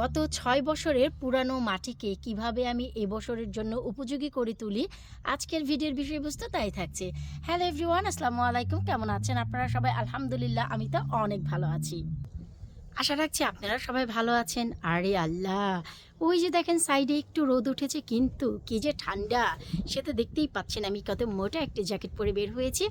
গত ছয় বছরের পুরানো মাটিকে কীভাবে আমি এবছরের জন্য উপযোগী করে তুলি, আজকের ভিডিওর বিষয়বস্তু তাই থাকছে। হ্যালো এভরিওয়ান আসসালামু আলাইকুম। কেমন আছেন আপনারা সবাই? আলহামদুলিল্লাহ, আমি তো অনেক ভালো আছি। আশা রাখছি আপনারা সবাই ভালো আছেন। আরে আল্লাহ, ওই যে দেখেন সাইডে একটু রোদ উঠেছে, কিন্তু কি যে ঠান্ডা। সে তো দেখতেই পাচ্ছেন আমি কত মোটা একটি জ্যাকেট পরে বের হয়েছি।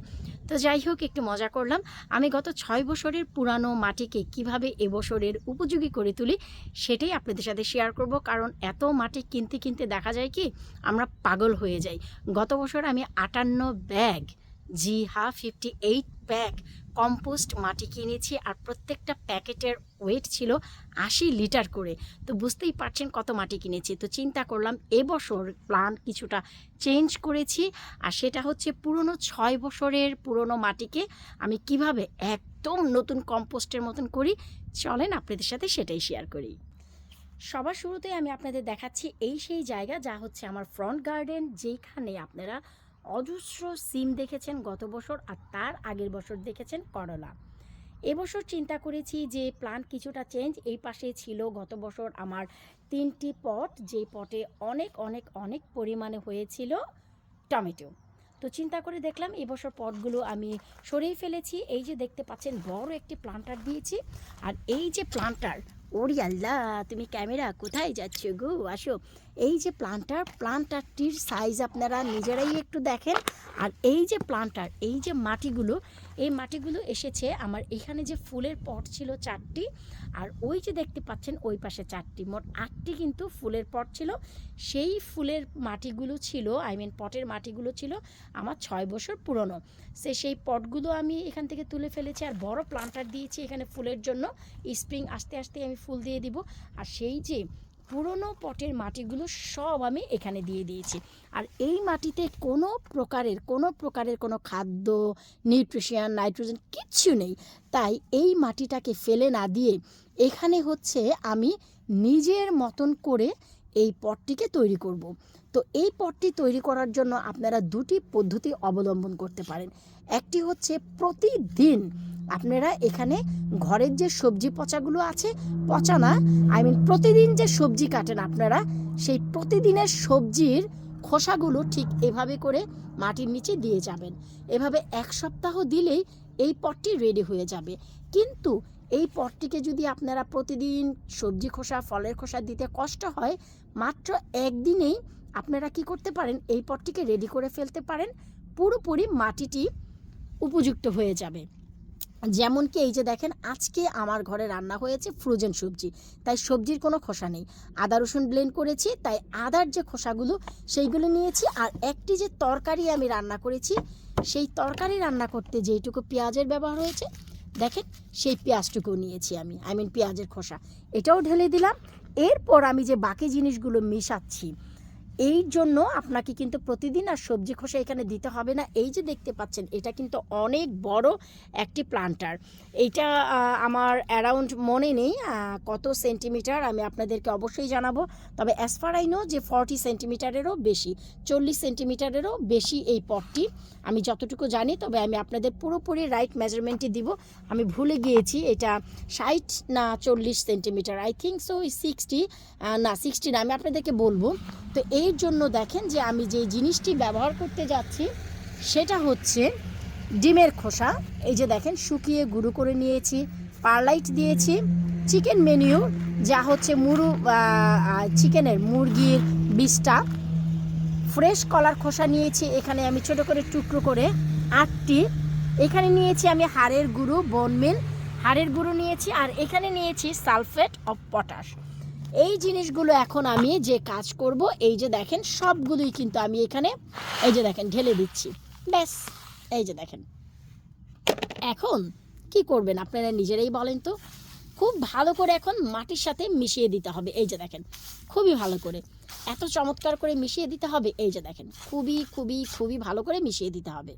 তো যাই হোক একটু মজা করলাম। আমি গত ছয় বছরের পুরানো মাটিকে কীভাবে এবছরের উপযোগী করে তুলি, সেটাই আপনাদের সাথে শেয়ার করব। কারণ এত মাটি কিনতে কিনতে দেখা যায় কি, আমরা পাগল হয়ে যাই। গত বছর আমি আটান্ন ব্যাগ জি হা ফিফটি এইট ব্যাগ কম্পোস্ট মাটি কিনেছি আর প্রত্যেকটা প্যাকেটের ওয়েট ছিল আশি লিটার করে। তো বুঝতেই পারছেন কত মাটি কিনেছি। তো চিন্তা করলাম এবছর প্ল্যান কিছুটা চেঞ্জ করেছি আর সেটা হচ্ছে পুরনো ছয় বছরের পুরনো মাটিকে আমি কীভাবে একদম নতুন কম্পোস্টের মতন করি। চলেন আপনাদের সাথে সেটাই শেয়ার করি। সবার শুরুতে আমি আপনাদের দেখাচ্ছি এই সেই জায়গা যা হচ্ছে আমার ফ্রন্ট গার্ডেন যেখানে আপনারা অজস্র সিম দেখেছেন গত বছর আর তার আগের বছর দেখেছেন করলা। এবছর চিন্তা করেছি যে প্ল্যান কিছুটা চেঞ্জ এই পাশে ছিল গত বছর আমার তিনটি পট, যে পটে অনেক অনেক অনেক পরিমাণে হয়েছিল টমেটো। তো চিন্তা করে দেখলাম এবছর পটগুলো আমি সরিয়ে ফেলেছি। এই যে দেখতে পাচ্ছেন বড় একটি প্লান্টার দিয়েছি। আর এই যে প্লান্টার, ওরি আল্লাহ, তুমি ক্যামেরা কোথায় যাচ্ছ গো? আসো। এই যে প্লান্টার প্লান্টারটির সাইজ আপনারা নিজেরাই একটু দেখেন। আর এই যে প্লান্টার এই যে মাটিগুলো, এই মাটিগুলো এসেছে আমার এখানে যে ফুলের পট ছিল চারটি, আর ওই যে দেখতে পাচ্ছেন ওই পাশে চারটি। মোট আটটি কিন্তু ফুলের পট ছিল। সেই ফুলের মাটিগুলো ছিল আই মিন পটের মাটিগুলো ছিল আমার ছয় বছর পুরনো। সে সেই পটগুলো আমি এখান থেকে তুলে ফেলেছি আর বড় প্লান্টার দিয়েছি এখানে ফুলের জন্য। স্প্রিং আস্তে আস্তে আমি ফুল দিয়ে দিব। আর সেই যে পুরনো পটের মাটিগুলো সব আমি এখানে দিয়ে দিয়েছি আর এই মাটিতে কোনো প্রকারের কোনো প্রকারের কোনো খাদ্য নিউট্রিশিয়ান নাইট্রোজেন কিচ্ছু নেই তাই এই মাটিটাকে ফেলে না দিয়ে এখানে হচ্ছে আমি নিজের মতন করে এই পটটিকে তৈরি করব। তো এই পটটি তৈরি করার জন্য আপনারা দুটি পদ্ধতি অবলম্বন করতে পারেন। একটি হচ্ছে প্রতিদিন আপনারা এখানে ঘরের যে সবজি পচাগুলো আছে, পচা না আই মিন প্রতিদিন যে সবজি কাটেন আপনারা, সেই প্রতিদিনের সবজির খোসাগুলো ঠিক এভাবে করে মাটির নিচে দিয়ে যাবেন। এভাবে এক সপ্তাহ দিলেই এই পটটি রেডি হয়ে যাবে। কিন্তু এই পটটিকে যদি আপনারা প্রতিদিন সবজি খোসা, ফলের খোসা দিতে কষ্ট হয়, মাত্র একদিনেই আপনারা কি করতে পারেন? এই পটটিকে রেডি করে ফেলতে পারেন। পুরোপুরি মাটিটি উপযুক্ত হয়ে যাবে। যেমন কি এই যে দেখেন, আজকে আমার ঘরে রান্না হয়েছে ফ্রোজেন সবজি। তাই সবজির কোনো খোসা নেই। আদা রসুন ব্লেন্ড করেছি, তাই আদার যে খোসাগুলো, সেইগুলো নিয়েছি। আর একটি যে তরকারি আমি রান্না করেছি, সেই তরকারি রান্না করতে যেইটুকু পেঁয়াজের ব্যবহার হয়েছে, দেখেন, সেই পেঁয়াজটুকু নিয়েছি আমি। আই মিন পেঁয়াজের খোসা। এটাও ঢেলে দিলাম। এরপর আমি যে বাকি জিনিসগুলো মিশাচ্ছি এই জন্য আপনাকে কিন্তু প্রতিদিন আর সবজি খোসা এখানে দিতে হবে না। এই যে দেখতে পাচ্ছেন, এটা কিন্তু অনেক বড় একটি প্লান্টার এইটা আমার অ্যারাউন্ড মনে নেই কত সেন্টিমিটার আমি আপনাদেরকে অবশ্যই জানাব। তবে অ্যাজ ফার আই নো যে ফর্টি সেন্টিমিটারেরও বেশি, চল্লিশ সেন্টিমিটারেরও বেশি এই পটটি আমি যতটুকু জানি, তবে আমি আপনাদের পুরোপুরি রাইট মেজারমেন্টই দিব। আমি ভুলে গিয়েছি, এটা ষাট না চল্লিশ centimetre I think so sixty না সিক্সটি না, আমি আপনাদেরকে বলব। তো এর জন্য দেখেন যে আমি যে জিনিসটি ব্যবহার করতে যাচ্ছি, সেটা হচ্ছে ডিমের খোসা। এই যে দেখেন, শুকিয়ে গুঁড়ো করে নিয়েছি, পারলাইট দিয়েছি, চিকেন মেনিউ, যা হচ্ছে মুরু চিকেনের মুরগির বিষটা ফ্রেশ কলার খোসা নিয়েছি, এখানে আমি ছোট করে টুকরো করে আটটি। এখানে নিয়েছি আমি হাড়ের গুঁড়ো বনমিল হাড়ের গুঁড়ো নিয়েছি, আর এখানে নিয়েছি সালফেট অফ পটাশ। এই জিনিসগুলো এখন আমি যে কাজ করব, এই যে দেখেন, সবগুলোই কিন্তু আমি এখানে, এই যে দেখেন, ঢেলে দিচ্ছি। ব্যাস, এই যে দেখেন। এখন কি করবেন আপনারা নিজেরাই বলেন তো? খুব ভালো করে এখন মাটির সাথে মিশিয়ে দিতে হবে। এই যে দেখেন, খুবই ভালো করে। এত চমৎকার করে মিশিয়ে দিতে হবে, এই যে দেখেন, খুবই খুবই খুবই ভালো করে মিশিয়ে দিতে হবে।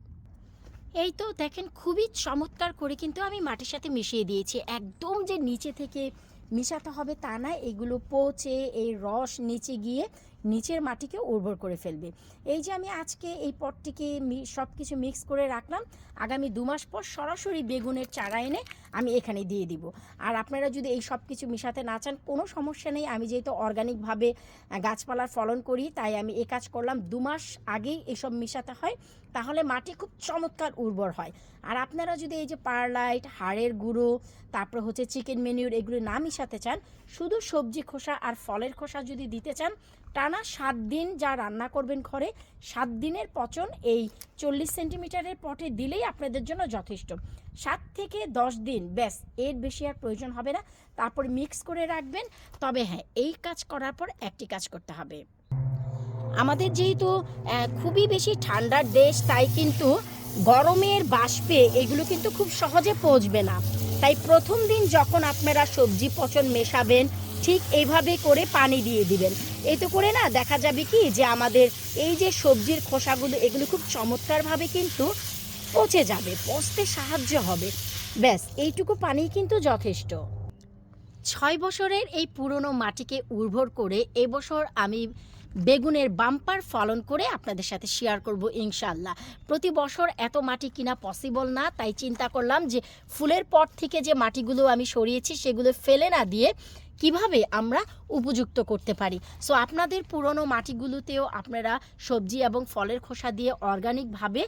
এই তো দেখেন, খুবই চমৎকার করে কিন্তু আমি মাটির সাথে মিশিয়ে দিয়েছি। একদম যে নিচে থেকে মিশাতে হবে তা না এগুলো পচে এই রস নিচে গিয়ে নিচের মাটিকে উর্বর করে ফেলবে। এই যে আমি আজকে এই পটটিকে সব কিছু মিক্স করে রাখলাম, আগামী দু মাস পর সরাসরি বেগুনের চারা এনে আমি এখানে দিয়ে দিব। আর আপনারা যদি এই সব কিছু মিশাতে না চান, কোনো সমস্যা নেই। আমি যেহেতু অর্গানিকভাবে গাছপালার ফলন করি, তাই আমি এ কাজ করলাম। দু মাস আগেই এসব মিশাতে হয়, তাহলে মাটি খুব চমৎকার উর্বর হয়। আর আপনারা যদি এই যে পারলাইট, হাড়ের গুঁড়ো, তারপর হচ্ছে চিকেন মেনিউর এগুলো না মিশাতে চান, শুধু সবজি খোসা আর ফলের খোসা যদি দিতে চান টানা সাত দিন যা রান্না করবেন ঘরে, সাত দিনের পচন এই চল্লিশ সেন্টিমিটারের পটে দিলেই আপনাদের জন্য যথেষ্ট। সাত থেকে দশ দিন, ব্যাস, এর বেশি আর প্রয়োজন হবে না। তারপর মিক্স করে রাখবেন। তবে হ্যাঁ এই কাজ করার পর একটি কাজ করতে হবে। আমাদের যেহেতু খুবই বেশি ঠান্ডার দেশ, তাই কিন্তু গরমের বাষ্পে এগুলো কিন্তু খুব সহজে পচবে না। তাই প্রথম দিন যখন আপনারা সবজি পচন মেশাবেন ঠিক এইভাবে করে পানি দিয়ে দিবেন। এতে করে না দেখা যাবে কি যে আমাদের এই যে সবজির খোসাগুলো, এগুলো খুব চমৎকারভাবে কিন্তু পচে যাবে, পচতে সাহায্য হবে। ব্যাস, এইটুকু পানি কিন্তু যথেষ্ট। ছয় বছরের এই পুরনো মাটিকে উর্বর করে এবছর আমি বেগুনের বাম্পার ফলন করে আপনাদের সাথে শেয়ার করব ইনশাল্লাহ প্রতি বছর এত মাটি কিনা পসিবল না, তাই চিন্তা করলাম যে ফুলের পর থেকে যে মাটিগুলো আমি সরিয়েছি, সেগুলো ফেলে না দিয়ে কীভাবে আমরা উপযুক্ত করতে পারি? সো আপনাদের পুরনো মাটিগুলোতেও আপনারা সবজি এবং ফলের খোসা দিয়ে অর্গানিকভাবে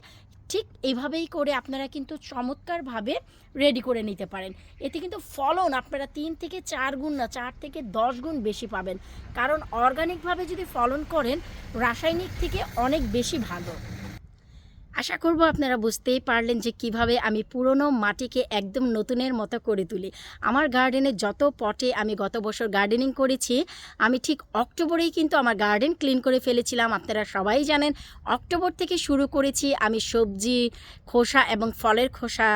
ঠিক এইভাবেই করে আপনারা কিন্তু চমৎকারভাবে রেডি করে নিতে পারেন। এতে কিন্তু ফলন আপনারা তিন থেকে চার গুণ না, চার থেকে দশ গুণ বেশি পাবেন। কারণ অর্গানিকভাবে যদি ফলন করেন, রাসায়নিক থেকে অনেক বেশি ভালো। আশা করব আপনারা বুঝতেই পারলেন যে কীভাবে আমি পুরনো মাটিকে একদম নতুনের মতো করে তুলি। আমার গার্ডেনে যত পটে আমি গত বছর গার্ডেনিং করেছি, আমি ঠিক অক্টোবরেই কিন্তু আমার গার্ডেন ক্লিন করে ফেলেছিলাম, আপনারা সবাই জানেন। অক্টোবর থেকে শুরু করেছি আমি সবজি, খোসা এবং ফলের খোসা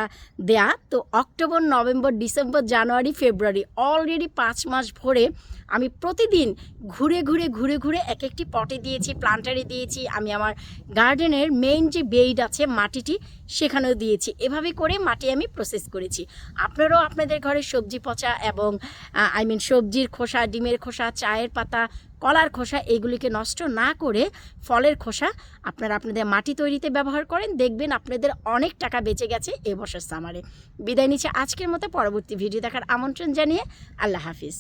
দেয়া। তো October, November, December, January, February, already পাঁচ মাস ভরে আমি প্রতিদিন ঘুরে ঘুরে ঘুরে ঘুরে এক একটি পটে দিয়েছি, প্লান্টারে দিয়েছি, আমি আমার গার্ডেনের মেইন যে বেইড আছে, মাটিটি সেখানেও দিয়েছি। এভাবে করে মাটি আমি প্রসেস করেছি। আপনারাও আপনাদের ঘরে সবজি পচা এবং আই মিন সবজির খোসা, ডিমের খোসা, চায়ের পাতা, কলার খোসা এগুলিকে নষ্ট না করে ফলের খোসা আপনারা আপনাদের মাটি তৈরিতে ব্যবহার করেন। দেখবেন আপনাদের অনেক টাকা বেঁচে গেছে এবছর সামারে বিদায় নিচ্ছে আজকের মতো। পরবর্তী ভিডিও দেখার আমন্ত্রণ জানিয়ে আল্লাহ হাফিজ।